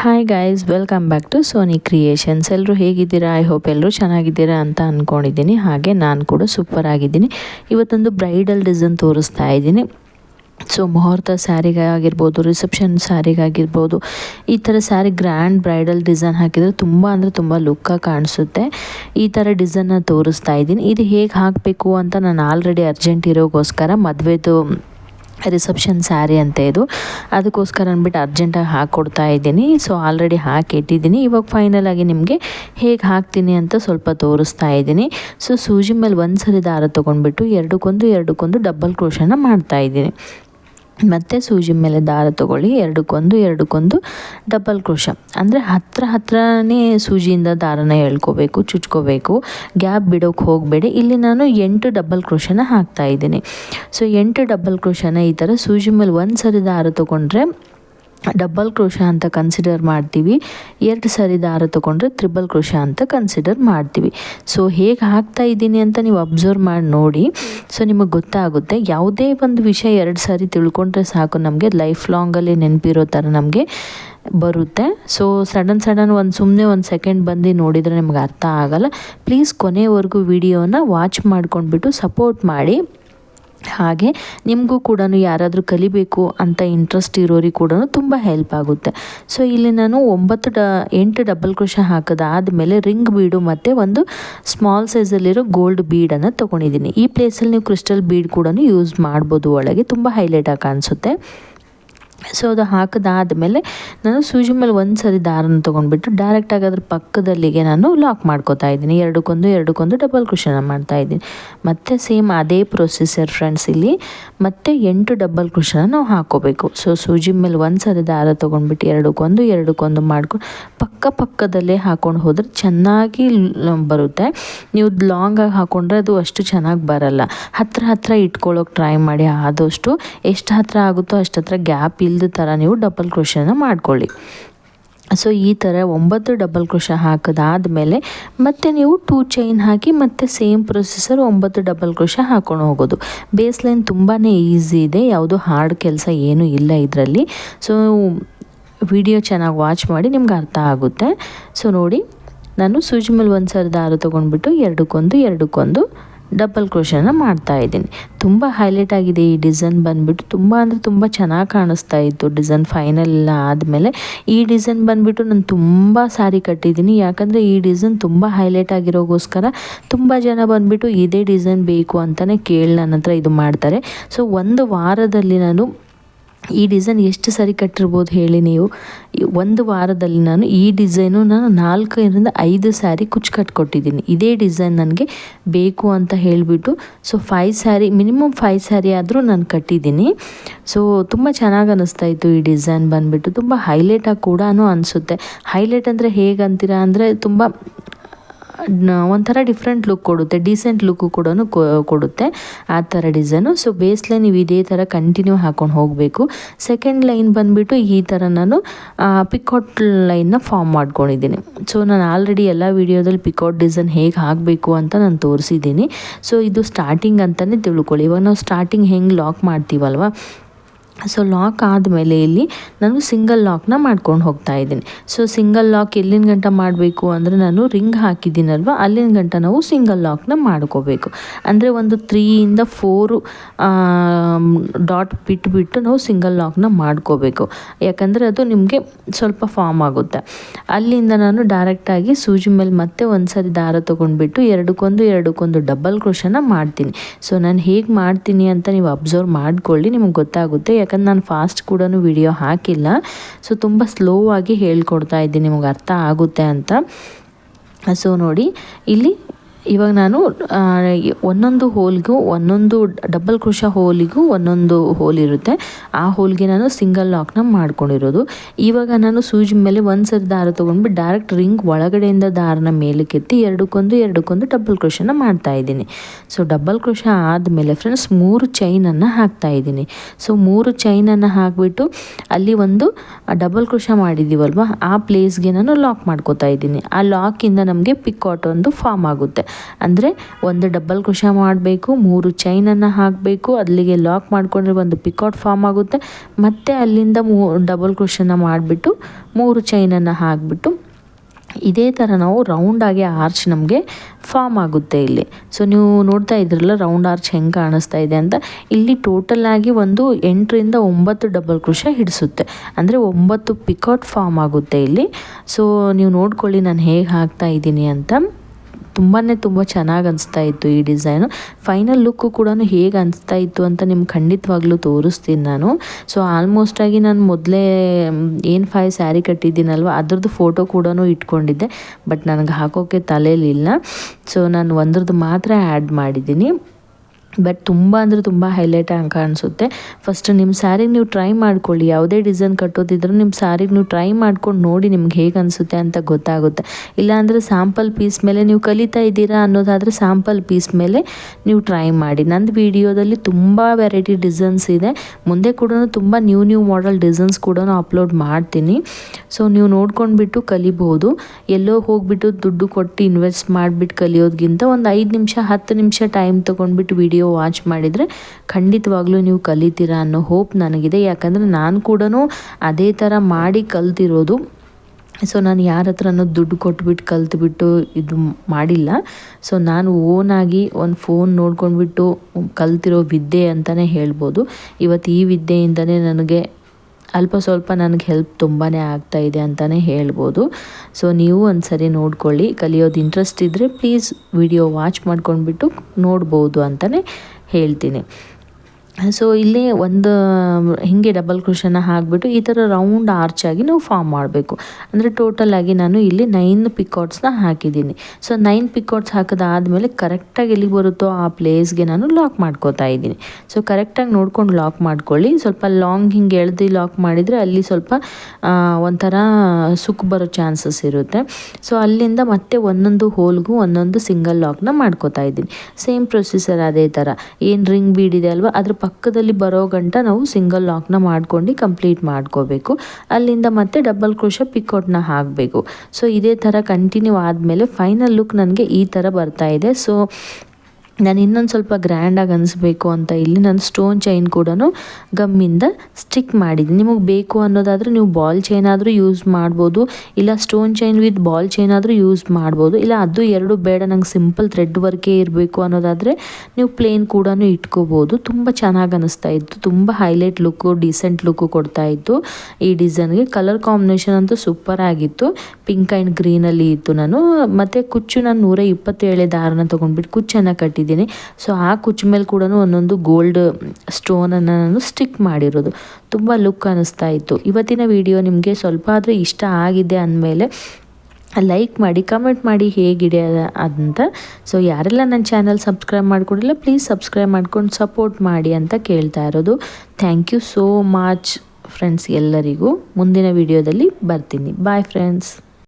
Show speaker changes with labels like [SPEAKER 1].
[SPEAKER 1] Hi guys welcome back to Soni creations ಎಲ್ಲರೂ ಹೇಗಿದ್ದೀರಾ? I hope ಎಲ್ಲರೂ ಚೆನ್ನಾಗಿದ್ದೀರಾ ಅಂತ ಅಂದ್ಕೊಂಡಿದ್ದೀನಿ ಹಾಗೆ ನಾನು ಕೂಡ ಸೂಪರ್ ಆಗಿದ್ದೀನಿ. ಇವತ್ತೊಂದು ಬ್ರೈಡಲ್ ಡಿಸೈನ್ ತೋರಿಸ್ತಾ ಇದ್ದೀನಿ. ಸೊ ಮುಹೂರ್ತ ಸ್ಯಾರಿಗಾಗಿರ್ಬೋದು ರಿಸೆಪ್ಷನ್ ಸ್ಯಾರಿಗಾಗಿರ್ಬೋದು, ಈ ಥರ ಸ್ಯಾರಿ ಗ್ರ್ಯಾಂಡ್ ಬ್ರೈಡಲ್ ಡಿಸೈನ್ ಹಾಕಿದರೆ ತುಂಬ ಅಂದರೆ ತುಂಬ ಲುಕ್ಕಾಗಿ ಕಾಣಿಸುತ್ತೆ. ಈ ಥರ ಡಿಸೈನ್ನ ತೋರಿಸ್ತಾ ಇದ್ದೀನಿ. ಇದು ಹೇಗೆ ಹಾಕಬೇಕು ಅಂತ ನಾನು ಆಲ್ರೆಡಿ ಅರ್ಜೆಂಟ್ ಇರೋಗೋಸ್ಕರ ಮದುವೆದು ರಿಸೆಪ್ಷನ್ ಸ್ಯಾರಿ ಅಂತ ಇದು. ಅದಕ್ಕೋಸ್ಕರ ಅಂದ್ಬಿಟ್ಟು ಅರ್ಜೆಂಟಾಗಿ ಹಾಕ್ಕೊಡ್ತಾ ಇದ್ದೀನಿ. ಸೊ ಆಲ್ರೆಡಿ ಹಾಕಿಟ್ಟಿದ್ದೀನಿ. ಇವಾಗ ಫೈನಲ್ ಆಗಿ ನಿಮಗೆ ಹೇಗೆ ಹಾಕ್ತೀನಿ ಅಂತ ಸ್ವಲ್ಪ ತೋರಿಸ್ತಾ ಇದ್ದೀನಿ. ಸೊ ಸೂಜಿ ಮೇಲೆ ಒಂದು ಸರಿ ದಾರ ತೊಗೊಂಡ್ಬಿಟ್ಟು ಎರಡಕ್ಕೊಂದು ಎರಡಕ್ಕೊಂದು ಡಬಲ್ ಕ್ರೋಶನ ಮಾಡ್ತಾ ಇದ್ದೀನಿ. ಮತ್ತು ಸೂಜಿ ಮೇಲೆ ದಾರ ತೊಗೊಳ್ಳಿ, ಎರಡಕ್ಕೊಂದು ಎರಡಕ್ಕೊಂದು ಡಬಲ್ ಕ್ರೋಶ ಅಂದರೆ ಹತ್ತಿರ ಹತ್ತಿರನೇ ಸೂಜಿಯಿಂದ ದಾರನ ಎಳ್ಕೋಬೇಕು, ಚುಚ್ಕೋಬೇಕು. ಗ್ಯಾಪ್ ಬಿಡೋಕೆ ಹೋಗಬೇಡಿ. ಇಲ್ಲಿ ನಾನು ಎಂಟು ಡಬಲ್ ಕ್ರೋಶನ ಹಾಕ್ತಾ ಇದ್ದೀನಿ. ಸೊ ಎಂಟು ಡಬಲ್ ಕ್ರೋಶನ ಈ ಥರ ಸೂಜಿ ಮೇಲೆ ಒಂದು ಸರಿ ದಾರ ತೊಗೊಂಡ್ರೆ ಡಬಲ್ ಕ್ರೋಶ ಅಂತ ಕನ್ಸಿಡರ್ ಮಾಡ್ತೀವಿ. ಎರಡು ಸರಿ ದಾರ ತೊಗೊಂಡ್ರೆ ತ್ರಿಬಲ್ ಕ್ರೋಶ ಅಂತ ಕನ್ಸಿಡರ್ ಮಾಡ್ತೀವಿ. ಸೊ ಹೇಗೆ ಹಾಕ್ತಾ ಇದ್ದೀನಿ ಅಂತ ನೀವು ಅಬ್ಸರ್ವ್ ಮಾಡಿ ನೋಡಿ. ಸೊ ನಿಮಗೆ ಗೊತ್ತಾಗುತ್ತೆ, ಯಾವುದೇ ಒಂದು ವಿಷಯ ಎರಡು ಸಾರಿ ತಿಳ್ಕೊಂಡ್ರೆ ಸಾಕು. ನಮಗೆ ಲೈಫ್ ಲಾಂಗಲ್ಲಿ ನೆನಪಿರೋ ಥರ ನಮಗೆ ಬರುತ್ತೆ. ಸೊ ಸಡನ್ ಸಡನ್ ಒಂದು ಸುಮ್ಮನೆ ಒಂದು ಸೆಕೆಂಡ್ ಬಂದು ನೋಡಿದರೆ ನಿಮ್ಗೆ ಅರ್ಥ ಆಗಲ್ಲ. ಪ್ಲೀಸ್ ಕೊನೆವರೆಗೂ ವಿಡಿಯೋನ ವಾಚ್ ಮಾಡ್ಕೊಂಡ್ಬಿಟ್ಟು ಸಪೋರ್ಟ್ ಮಾಡಿ. ಹಾಗೆ ನಿಮಗೂ ಕೂಡ ಯಾರಾದರೂ ಕಲಿಬೇಕು ಅಂತ ಇಂಟ್ರೆಸ್ಟ್ ಇರೋರಿಗೆ ಕೂಡ ತುಂಬ ಹೆಲ್ಪ್ ಆಗುತ್ತೆ. ಸೊ ಇಲ್ಲಿ ನಾನು ಒಂಬತ್ತು ಡ, ಎಂಟು ಡಬಲ್ ಕ್ರೋಶ ಹಾಕಿದಾದಮೇಲೆ ರಿಂಗ್ ಬೀಡು ಮತ್ತು ಒಂದು ಸ್ಮಾಲ್ ಸೈಜಲ್ಲಿರೋ ಗೋಲ್ಡ್ ಬೀಡನ್ನು ತೊಗೊಂಡಿದ್ದೀನಿ. ಈ ಪ್ಲೇಸಲ್ಲಿ ನೀವು ಕ್ರಿಸ್ಟಲ್ ಬೀಡ್ ಕೂಡ ಯೂಸ್ ಮಾಡ್ಬೋದು ಒಳಗೆ, ತುಂಬ ಹೈಲೈಟಾಗಿ ಕಾಣಿಸುತ್ತೆ. ಸೊ ಅದು ಹಾಕಿದಾದ್ಮೇಲೆ ನಾನು ಸೂಜಿ ಮೇಲೆ ಒಂದು ಸರಿ ದಾರನ ತೊಗೊಂಡ್ಬಿಟ್ಟು ಡೈರೆಕ್ಟಾಗಿ ಅದ್ರ ಪಕ್ಕದಲ್ಲಿಗೆ ನಾನು ಲಾಕ್ ಮಾಡ್ಕೋತಾ ಇದ್ದೀನಿ. ಎರಡಕ್ಕೊಂದು ಎರಡಕ್ಕೊಂದು ಡಬಲ್ ಕ್ರುಷನ ಮಾಡ್ತಾ ಇದ್ದೀನಿ. ಮತ್ತು ಸೇಮ್ ಅದೇ ಪ್ರೊಸೆಸರ್ ಫ್ರೆಂಡ್ಸ್ ಇಲ್ಲಿ ಮತ್ತು ಎಂಟು ಡಬಲ್ ಕ್ರುಷನ ನಾವು ಹಾಕೋಬೇಕು. ಸೊ ಸೂಜಿ ಮೇಲೆ ಒಂದು ಸರಿ ದಾರ ತೊಗೊಂಡ್ಬಿಟ್ಟು ಎರಡಕ್ಕೊಂದು ಎರಡಕ್ಕೊಂದು ಮಾಡ್ಕೊಂಡು ಪಕ್ಕ ಪಕ್ಕದಲ್ಲೇ ಹಾಕೊಂಡು ಹೋದರೆ ಚೆನ್ನಾಗಿ ಬರುತ್ತೆ. ನೀವು ಲಾಂಗಾಗಿ ಹಾಕೊಂಡ್ರೆ ಅದು ಅಷ್ಟು ಚೆನ್ನಾಗಿ ಬರಲ್ಲ. ಹತ್ರ ಹತ್ರ ಇಟ್ಕೊಳ್ಳೋಕೆ ಟ್ರೈ ಮಾಡಿ ಆದಷ್ಟು ಎಷ್ಟು ಹತ್ರ ಆಗುತ್ತೋ ಅಷ್ಟು ಹತ್ರ ಗ್ಯಾಪ್ ಇಲ್ಲದ ಥರ ನೀವು ಡಬಲ್ ಕ್ರೋಶನ ಮಾಡ್ಕೊಳ್ಳಿ. ಸೊ ಈ ಥರ ಒಂಬತ್ತು ಡಬಲ್ ಕ್ರೋಶ ಹಾಕಿದಾದ್ಮೇಲೆ ಮತ್ತೆ ನೀವು ಟೂ ಚೈನ್ ಹಾಕಿ ಮತ್ತೆ ಸೇಮ್ ಪ್ರೊಸೆಸರ್ ಒಂಬತ್ತು ಡಬಲ್ ಕ್ರೋಶ ಹಾಕೊಂಡು ಹೋಗೋದು. ಬೇಸ್ ಲೈನ್ ತುಂಬಾ ಈಸಿ ಇದೆ, ಯಾವುದು ಹಾರ್ಡ್ ಕೆಲಸ ಏನೂ ಇಲ್ಲ ಇದರಲ್ಲಿ. ಸೊ ವಿಡಿಯೋ ಚೆನ್ನಾಗಿ ವಾಚ್ ಮಾಡಿ ನಿಮ್ಗೆ ಅರ್ಥ ಆಗುತ್ತೆ. ಸೊ ನೋಡಿ, ನಾನು ಸೂಜಿ ಮೇಲೆ ಒಂದು ಸರಿ ದಾರ ತೊಗೊಂಡ್ಬಿಟ್ಟು ಎರಡಕ್ಕೊಂದು ಎರಡಕ್ಕೊಂದು ಡಬಲ್ ಕ್ರೋಶನ ಮಾಡ್ತಾ ಇದ್ದೀನಿ. ತುಂಬ ಹೈಲೈಟ್ ಆಗಿದೆ ಈ ಡಿಸೈನ್ ಬಂದುಬಿಟ್ಟು. ತುಂಬ ಅಂದರೆ ತುಂಬ ಚೆನ್ನಾಗಿ ಕಾಣಿಸ್ತಾ ಇತ್ತು ಡಿಸೈನ್ ಫೈನಲ್ ಎಲ್ಲ ಆದಮೇಲೆ. ಈ ಡಿಸೈನ್ ಬಂದುಬಿಟ್ಟು ನಾನು ತುಂಬ ಸಾರಿ ಕಟ್ಟಿದ್ದೀನಿ. ಯಾಕಂದರೆ ಈ ಡಿಸೈನ್ ತುಂಬ ಹೈಲೈಟ್ ಆಗಿರೋಗೋಸ್ಕರ ತುಂಬ ಜನ ಬಂದುಬಿಟ್ಟು ಇದೇ ಡಿಸೈನ್ ಬೇಕು ಅಂತಲೇ ಕೇಳಿ ನನ್ನ ಇದು ಮಾಡ್ತಾರೆ. ಸೊ ಒಂದು ವಾರದಲ್ಲಿ ನಾನು ಈ ಡಿಸೈನ್ ಎಷ್ಟು ಸರಿ ಕಟ್ಟಿರ್ಬೋದು ಹೇಳಿ ನೀವು. ಒಂದು ವಾರದಲ್ಲಿ ನಾನು ಈ ಡಿಸೈನು ನಾನು ನಾಲ್ಕರಿಂದ ಐದು ಸ್ಯಾರಿ ಕುಚ್ಚು ಕಟ್ಕೊಟ್ಟಿದ್ದೀನಿ ಇದೇ ಡಿಸೈನ್ ನನಗೆ ಬೇಕು ಅಂತ ಹೇಳಿಬಿಟ್ಟು so five sari minimum five sari ಆದರೂ ನಾನು ಕಟ್ಟಿದ್ದೀನಿ. ಸೊ ತುಂಬ ಚೆನ್ನಾಗಿ ಅನ್ನಿಸ್ತಾ ಇತ್ತು ಈ ಡಿಸೈನ್ ಬಂದುಬಿಟ್ಟು. ತುಂಬ ಹೈಲೈಟಾಗಿ ಕೂಡ ಅನಿಸುತ್ತೆ. ಹೈಲೈಟ್ ಅಂದರೆ ಹೇಗೆ ಅಂದರೆ ತುಂಬ ಒಂಥರ ಡಿಫ್ರೆಂಟ್ ಲುಕ್ ಕೊಡುತ್ತೆ ಡೀಸೆಂಟ್ ಲುಕ್ಕು ಕೂಡ ಕೊಡುತ್ತೆ ಆ ಥರ ಡಿಸೈನು ಸೊ ಬೇಸ್ ಲೈನ್ ನೀವು ಇದೇ ಥರ ಕಂಟಿನ್ಯೂ ಹಾಕೊಂಡು ಹೋಗಬೇಕು. ಸೆಕೆಂಡ್ ಲೈನ್ ಬಂದುಬಿಟ್ಟು ಈ ಥರ ನಾನು ಪಿಕೌಟ್ ಲೈನ್ನ ಫಾರ್ಮ್ ಮಾಡ್ಕೊಂಡಿದ್ದೀನಿ. ಸೊ ನಾನು ಆಲ್ರೆಡಿ ಎಲ್ಲ ವೀಡಿಯೋದಲ್ಲಿ ಪಿಕೌಟ್ ಡಿಸೈನ್ ಹೇಗೆ ಹಾಕಬೇಕು ಅಂತ ನಾನು ತೋರಿಸಿದ್ದೀನಿ. ಸೊ ಇದು ಸ್ಟಾರ್ಟಿಂಗ್ ಅಂತಲೇ ತಿಳ್ಕೊಳ್ಳಿ. ಇವಾಗ ನಾವು ಸ್ಟಾರ್ಟಿಂಗ್ ಹೆಂಗೆ ಲಾಕ್ ಮಾಡ್ತೀವಲ್ವ? ಸೊ ಲಾಕ್ ಆದಮೇಲೆ ಇಲ್ಲಿ ನಾನು ಸಿಂಗಲ್ ಲಾಕ್ನ ಮಾಡ್ಕೊಂಡು ಹೋಗ್ತಾ ಇದ್ದೀನಿ. ಸೊ ಸಿಂಗಲ್ ಲಾಕ್ ಎಲ್ಲಿನ ಗಂಟ ಮಾಡಬೇಕು ಅಂದರೆ ನಾನು ರಿಂಗ್ ಹಾಕಿದ್ದೀನಲ್ವ? ಅಲ್ಲಿನ ಗಂಟ ನಾವು ಸಿಂಗಲ್ ಲಾಕ್ನ ಮಾಡ್ಕೋಬೇಕು. ಅಂದರೆ ಒಂದು ತ್ರೀಯಿಂದ ಫೋರು ಡಾಟ್ ಬಿಟ್ಬಿಟ್ಟು ನಾವು ಸಿಂಗಲ್ ಲಾಕ್ನ ಮಾಡ್ಕೋಬೇಕು. ಯಾಕಂದರೆ ಅದು ನಿಮಗೆ ಸ್ವಲ್ಪ ಫಾರ್ಮ್ ಆಗುತ್ತೆ. ಅಲ್ಲಿಂದ ನಾನು ಡೈರೆಕ್ಟಾಗಿ ಸೂಜಿ ಮೇಲೆ ಮತ್ತೆ ಒಂದು ಸರಿ ದಾರ ತೊಗೊಂಡ್ಬಿಟ್ಟು ಎರಡಕ್ಕೊಂದು ಎರಡಕ್ಕೊಂದು ಡಬಲ್ ಕ್ರೋಶನ ಮಾಡ್ತೀನಿ. ಸೊ ನಾನು ಹೇಗೆ ಮಾಡ್ತೀನಿ ಅಂತ ನೀವು ಅಬ್ಸರ್ವ್ ಮಾಡಿಕೊಳ್ಳಿ, ನಿಮ್ಗೆ ಗೊತ್ತಾಗುತ್ತೆ. ಯಾಕಂದ್ರೆ ನಾನು ಫಾಸ್ಟ್ ಕೂಡ ವಿಡಿಯೋ ಹಾಕಿಲ್ಲ. ಸೊ ತುಂಬ ಸ್ಲೋ ಆಗಿ ಹೇಳ್ಕೊಡ್ತಾ ಇದ್ದೀನಿ. ನಿಮಗೆ ಅರ್ಥ ಆಗುತ್ತೆ ಅಂತ. ಸೊ ನೋಡಿ, ಇಲ್ಲಿ ಇವಾಗ ನಾನು ಒಂದೊಂದು ಹೋಲ್ಗೂ ಒಂದೊಂದು ಡಬಲ್ ಕ್ರೋಶ ಹೋಲಿಗೂ ಒಂದೊಂದು ಹೋಲ್ ಇರುತ್ತೆ. ಆ ಹೋಲ್ಗೆ ನಾನು ಸಿಂಗಲ್ ಲಾಕ್ನ ಮಾಡ್ಕೊಂಡಿರೋದು. ಇವಾಗ ನಾನು ಸೂಜಿ ಮೇಲೆ ಒಂದು ಸರಿ ದಾರ ತೊಗೊಂಡ್ಬಿಟ್ಟು ಡೈರೆಕ್ಟ್ ರಿಂಗ್ ಒಳಗಡೆಯಿಂದ ದಾರನ ಮೇಲಕ್ಕೆತ್ತಿ ಎರಡಕ್ಕೊಂದು ಎರಡಕ್ಕೊಂದು ಡಬಲ್ ಕ್ರೋಶನ ಮಾಡ್ತಾ ಇದ್ದೀನಿ. ಸೊ ಡಬಲ್ ಕ್ರೋಶ ಆದಮೇಲೆ ಫ್ರೆಂಡ್ಸ್ ಮೂರು ಚೈನನ್ನು ಹಾಕ್ತಾ ಇದ್ದೀನಿ. ಸೊ ಮೂರು ಚೈನನ್ನು ಹಾಕಿಬಿಟ್ಟು ಅಲ್ಲಿ ಒಂದು ಡಬಲ್ ಕ್ರೋಶ ಮಾಡಿದ್ದೀವಲ್ವ ಆ ಪ್ಲೇಸ್ಗೆ ನಾನು ಲಾಕ್ ಮಾಡ್ಕೋತಾ ಇದ್ದೀನಿ. ಆ ಲಾಕಿಂದ ನಮಗೆ ಪಿಕಾಟ್ ಒಂದು ಫಾರ್ಮ್ ಆಗುತ್ತೆ. ಅಂದರೆ ಒಂದು ಡಬಲ್ ಕುಶ ಮಾಡಬೇಕು, ಮೂರು ಚೈನನ್ನು ಹಾಕಬೇಕು, ಅಲ್ಲಿಗೆ ಲಾಕ್ ಮಾಡಿಕೊಂಡ್ರೆ ಒಂದು ಪಿಕಾಟ್ ಫಾರ್ಮ್ ಆಗುತ್ತೆ. ಮತ್ತು ಅಲ್ಲಿಂದ ಮೂ ಡಬಲ್ ಕುಶನ ಮಾಡಿಬಿಟ್ಟು ಮೂರು ಚೈನನ್ನು ಹಾಕಿಬಿಟ್ಟು ಇದೇ ಥರ ನಾವು ರೌಂಡಾಗಿ ಆರ್ಚ್ ನಮಗೆ ಫಾರ್ಮ್ ಆಗುತ್ತೆ ಇಲ್ಲಿ. ಸೊ ನೀವು ನೋಡ್ತಾ ಇದ್ರಲ್ಲ ರೌಂಡ್ ಆರ್ಚ್ ಹೆಂಗೆ ಕಾಣಿಸ್ತಾ ಇದೆ ಅಂತ. ಇಲ್ಲಿ ಟೋಟಲ್ ಆಗಿ ಒಂದು ಎಂಟರಿಂದ ಒಂಬತ್ತು ಡಬಲ್ ಕೃಷ ಹಿಡಿಸುತ್ತೆ. ಅಂದರೆ ಒಂಬತ್ತು ಪಿಕಾಟ್ ಫಾರ್ಮ್ ಆಗುತ್ತೆ ಇಲ್ಲಿ. ಸೊ ನೀವು ನೋಡ್ಕೊಳ್ಳಿ ನಾನು ಹೇಗೆ ಹಾಕ್ತಾ ಇದ್ದೀನಿ ಅಂತ. ತುಂಬಾ ತುಂಬ ಚೆನ್ನಾಗಿ ಅನಿಸ್ತಾ ಇತ್ತು ಈ ಡಿಸೈನು. ಫೈನಲ್ ಲುಕ್ಕು ಕೂಡ ಹೇಗೆ ಅನಿಸ್ತಾ ಇತ್ತು ಅಂತ ನಿಮ್ಗೆ ಖಂಡಿತವಾಗ್ಲೂ ತೋರಿಸ್ತೀನಿ ನಾನು. ಸೊ, ಆಲ್ಮೋಸ್ಟ್ ಆಗಿ ನಾನು ಮೊದಲೇ ಏನು ಫೈವ್ ಸ್ಯಾರಿ ಕಟ್ಟಿದ್ದೀನಲ್ವ, ಅದ್ರದ್ದು ಫೋಟೋ ಕೂಡ ಇಟ್ಕೊಂಡಿದ್ದೆ, ಬಟ್ ನನಗೆ ಹಾಕೋಕ್ಕೆ ತಲೆಯಲ್ಲಿಲ್ಲ ಸೊ, ನಾನು ಒಂದ್ರದ್ದು ಮಾತ್ರ ಆ್ಯಡ್ ಮಾಡಿದ್ದೀನಿ. ಬಟ್ ತುಂಬ ಅಂದರೆ ತುಂಬ ಹೈಲೈಟ್ ಆಗಿ ಕಾಣಿಸುತ್ತೆ. ಫಸ್ಟ್ ನಿಮ್ಮ ಸ್ಯಾರಿಗೆ ನೀವು ಟ್ರೈ ಮಾಡ್ಕೊಳ್ಳಿ. ಯಾವುದೇ ಡಿಸೈನ್ ಕಟ್ಟೋದಿದ್ರು ನಿಮ್ಮ ಸ್ಯಾರಿಗೆ ನೀವು ಟ್ರೈ ಮಾಡ್ಕೊಂಡು ನೋಡಿ ನಿಮ್ಗೆ ಹೇಗೆ ಅನಿಸುತ್ತೆ ಅಂತ ಗೊತ್ತಾಗುತ್ತೆ. ಇಲ್ಲಾಂದರೆ ಸ್ಯಾಂಪಲ್ ಪೀಸ್ ಮೇಲೆ ನೀವು ಕಲಿತಾ ಇದ್ದೀರಾ ಅನ್ನೋದಾದರೆ ಸ್ಯಾಂಪಲ್ ಪೀಸ್ ಮೇಲೆ ನೀವು ಟ್ರೈ ಮಾಡಿ. ನಂದು ವಿಡಿಯೋದಲ್ಲಿ ತುಂಬ ವೆರೈಟಿ ಡಿಸೈನ್ಸ್ ಇದೆ. ಮುಂದೆ ಕೂಡ ತುಂಬ ನ್ಯೂ ನ್ಯೂ ಮಾಡೆಲ್ ಡಿಸೈನ್ಸ್ ಕೂಡ ಅಪ್ಲೋಡ್ ಮಾಡ್ತೀನಿ. ಸೊ ನೀವು ನೋಡ್ಕೊಂಡ್ಬಿಟ್ಟು ಕಲಿಬೋದು. ಎಲ್ಲೋ ಹೋಗ್ಬಿಟ್ಟು ದುಡ್ಡು ಕೊಟ್ಟು ಇನ್ವೆಸ್ಟ್ ಮಾಡಿಬಿಟ್ಟು ಕಲಿಯೋದ್ಗಿಂತ ಒಂದು ಐದು ನಿಮಿಷ, ಹತ್ತು ನಿಮಿಷ ಟೈಮ್ ತೊಗೊಂಡ್ಬಿಟ್ಟು ವಿಡಿಯೋ ವಾಚ್ ಮಾಡಿದರೆ ಖಂಡಿತವಾಗ್ಲೂ ನೀವು ಕಲಿತೀರಾ ಅನ್ನೋ ಹೋಪ್ ನನಗಿದೆ. ಯಾಕಂದರೆ ನಾನು ಕೂಡ ಅದೇ ಥರ ಮಾಡಿ ಕಲ್ತಿರೋದು. ಸೊ ನಾನು ಯಾರ ಹತ್ರನೂ ದುಡ್ಡು ಕೊಟ್ಬಿಟ್ಟು ಕಲ್ತ್ಬಿಟ್ಟು ಇದು ಮಾಡಿಲ್ಲ. ಸೊ ನಾನು ಓನಾಗಿ ಒಂದು ಫೋನ್ ನೋಡ್ಕೊಂಡ್ಬಿಟ್ಟು ಕಲ್ತಿರೋ ವಿದ್ಯೆ ಅಂತಲೇ ಹೇಳ್ಬೋದು. ಇವತ್ತು ಈ ವಿದ್ಯೆಯಿಂದನೇ ನನಗೆ ಅಲ್ಪ ಸ್ವಲ್ಪ ನನಗೆ ಹೆಲ್ಪ್ ತುಂಬಾ ಇದೆ ಅಂತಲೇ ಹೇಳ್ಬೋದು. ಸೊ ನೀವು ಒಂದು ಸರಿ ನೋಡ್ಕೊಳ್ಳಿ. ಕಲಿಯೋದು ಇಂಟ್ರೆಸ್ಟ್ ಇದ್ದರೆ ಪ್ಲೀಸ್ ವಿಡಿಯೋ ವಾಚ್ ಮಾಡ್ಕೊಂಡ್ಬಿಟ್ಟು ನೋಡ್ಬೋದು ಅಂತಲೇ ಹೇಳ್ತೀನಿ. ಸೊ ಇಲ್ಲಿ ಒಂದು ಹೀಗೆ ಡಬಲ್ ಕ್ರೋಶನ ಹಾಕಿಬಿಟ್ಟು ಈ ಥರ ರೌಂಡ್ ಆರ್ಚ್ ಆಗಿ ನಾವು ಫಾರ್ಮ್ ಮಾಡಬೇಕು. ಅಂದರೆ ಟೋಟಲ್ ಆಗಿ ನಾನು ಇಲ್ಲಿ ನೈನ್ ಪಿಕಾಟ್ಸ್ನ ಹಾಕಿದ್ದೀನಿ. ಸೊ ನೈನ್ ಪಿಕಾಟ್ಸ್ ಹಾಕಿದಾದಮೇಲೆ ಕರೆಕ್ಟಾಗಿ ಎಲ್ಲಿಗೆ ಬರುತ್ತೋ ಆ ಪ್ಲೇಸ್ಗೆ ನಾನು ಲಾಕ್ ಮಾಡ್ಕೋತಾ ಇದ್ದೀನಿ. ಸೊ ಕರೆಕ್ಟಾಗಿ ನೋಡ್ಕೊಂಡು ಲಾಕ್ ಮಾಡ್ಕೊಳ್ಳಿ. ಸ್ವಲ್ಪ ಲಾಂಗ್ ಹಿಂಗೆ ಎಳ್ದು ಲಾಕ್ ಮಾಡಿದರೆ ಅಲ್ಲಿ ಸ್ವಲ್ಪ ಒಂಥರ ಸುಕ್ಕು ಬರೋ ಚಾನ್ಸಸ್ ಇರುತ್ತೆ. ಸೊ ಅಲ್ಲಿಂದ ಮತ್ತೆ ಒಂದೊಂದು ಹೋಲ್ಗೂ ಒಂದೊಂದು ಸಿಂಗಲ್ ಲಾಕ್ನ ಮಾಡ್ಕೋತಾ ಇದ್ದೀನಿ. ಸೇಮ್ ಪ್ರೊಸೀಸರ್ ಅದೇ ಥರ. ಏನು ರಿಂಗ್ ಬೀಡಿದೆ ಅಲ್ವಾ, ಅದ್ರ ಪಕ್ಕದಲ್ಲಿ ಬರೋ ಗಂಟ ನಾವು ಸಿಂಗಲ್ ಲಾಕ್ನ ಮಾಡ್ಕೊಂಡು ಕಂಪ್ಲೀಟ್ ಮಾಡ್ಕೋಬೇಕು. ಅಲ್ಲಿಂದ ಮತ್ತೆ ಡಬಲ್ ಕ್ರೋಶ ಪಿಕೋಟ್ನ ಹಾಕಬೇಕು. ಸೊ ಇದೇ ಥರ ಕಂಟಿನ್ಯೂ ಆದಮೇಲೆ ಫೈನಲ್ ಲುಕ್ ನನಗೆ ಈ ಥರ ಬರ್ತಾ ಇದೆ. ಸೊ ನಾನು ಇನ್ನೊಂದು ಸ್ವಲ್ಪ ಗ್ರ್ಯಾಂಡಾಗಿ ಅನಿಸ್ಬೇಕು ಅಂತ ಇಲ್ಲಿ ನಾನು ಸ್ಟೋನ್ ಚೈನ್ ಕೂಡ ಗಮ್ಮಿಂದ ಸ್ಟಿಕ್ ಮಾಡಿದ್ದೀನಿ. ನಿಮಗೆ ಬೇಕು ಅನ್ನೋದಾದರೆ ನೀವು ಬಾಲ್ ಚೈನ್ ಆದರೂ ಯೂಸ್ ಮಾಡ್ಬೋದು, ಇಲ್ಲ stone chain with ball chain ಆದರೂ ಯೂಸ್ ಮಾಡ್ಬೋದು, ಇಲ್ಲ ಅದು ಎರಡು ಬೇಡ, ನಂಗೆ ಸಿಂಪಲ್ ಥ್ರೆಡ್ ವರ್ಕೇ ಇರಬೇಕು ಅನ್ನೋದಾದರೆ ನೀವು ಪ್ಲೇನ್ ಕೂಡ ಇಟ್ಕೋಬೋದು. ತುಂಬ ಚೆನ್ನಾಗಿ ಅನಿಸ್ತಾ ಇತ್ತು, ತುಂಬ ಹೈಲೈಟ್ ಲುಕ್ಕು, ಡಿಸೆಂಟ್ ಲುಕ್ಕು ಕೊಡ್ತಾ ಇತ್ತು ಈ ಡಿಸೈನ್ಗೆ. ಕಲರ್ ಕಾಂಬಿನೇಷನ್ ಅಂತೂ ಸೂಪರ್ ಆಗಿತ್ತು, ಪಿಂಕ್ ಆ್ಯಂಡ್ ಗ್ರೀನಲ್ಲಿ ಇತ್ತು ನಾನು. ಮತ್ತು ಕುಚ್ಚು ನಾನು ನೂರ ಇಪ್ಪತ್ತೇಳೆ ದಾರನ ತೊಗೊಂಡ್ಬಿಟ್ಟು ಕುಚ್ಚನ್ನು ಕಟ್ಟಿದ್ದೀನಿ. ಇದ್ದೀನಿ ಸೊ ಆ ಕುಚ್ಚು ಮೇಲೆ ಕೂಡ ಒಂದೊಂದು ಗೋಲ್ಡ್ ಸ್ಟೋನನ್ನು ನಾನು ಸ್ಟಿಕ್ ಮಾಡಿರೋದು. ತುಂಬ ಲುಕ್ ಅನ್ನಿಸ್ತಾ ಇತ್ತು. ಇವತ್ತಿನ ವಿಡಿಯೋ ನಿಮಗೆ ಸ್ವಲ್ಪ ಆದರೂ ಇಷ್ಟ ಆಗಿದೆ ಅಂದಮೇಲೆ ಲೈಕ್ ಮಾಡಿ ಕಮೆಂಟ್ ಮಾಡಿ ಹೇಗಿದೆ ಅಂತ. ಸೊ ಯಾರೆಲ್ಲ ನನ್ನ ಚಾನಲ್ ಸಬ್ಸ್ಕ್ರೈಬ್ ಮಾಡ್ಕೊಂಡಿಲ್ಲ ಪ್ಲೀಸ್ ಸಬ್ಸ್ಕ್ರೈಬ್ ಮಾಡ್ಕೊಂಡು ಸಪೋರ್ಟ್ ಮಾಡಿ ಅಂತ ಕೇಳ್ತಾ ಇರೋದು. Thank you so much friends ಎಲ್ಲರಿಗೂ. ಮುಂದಿನ ವಿಡಿಯೋದಲ್ಲಿ ಬರ್ತೀನಿ. Bye friends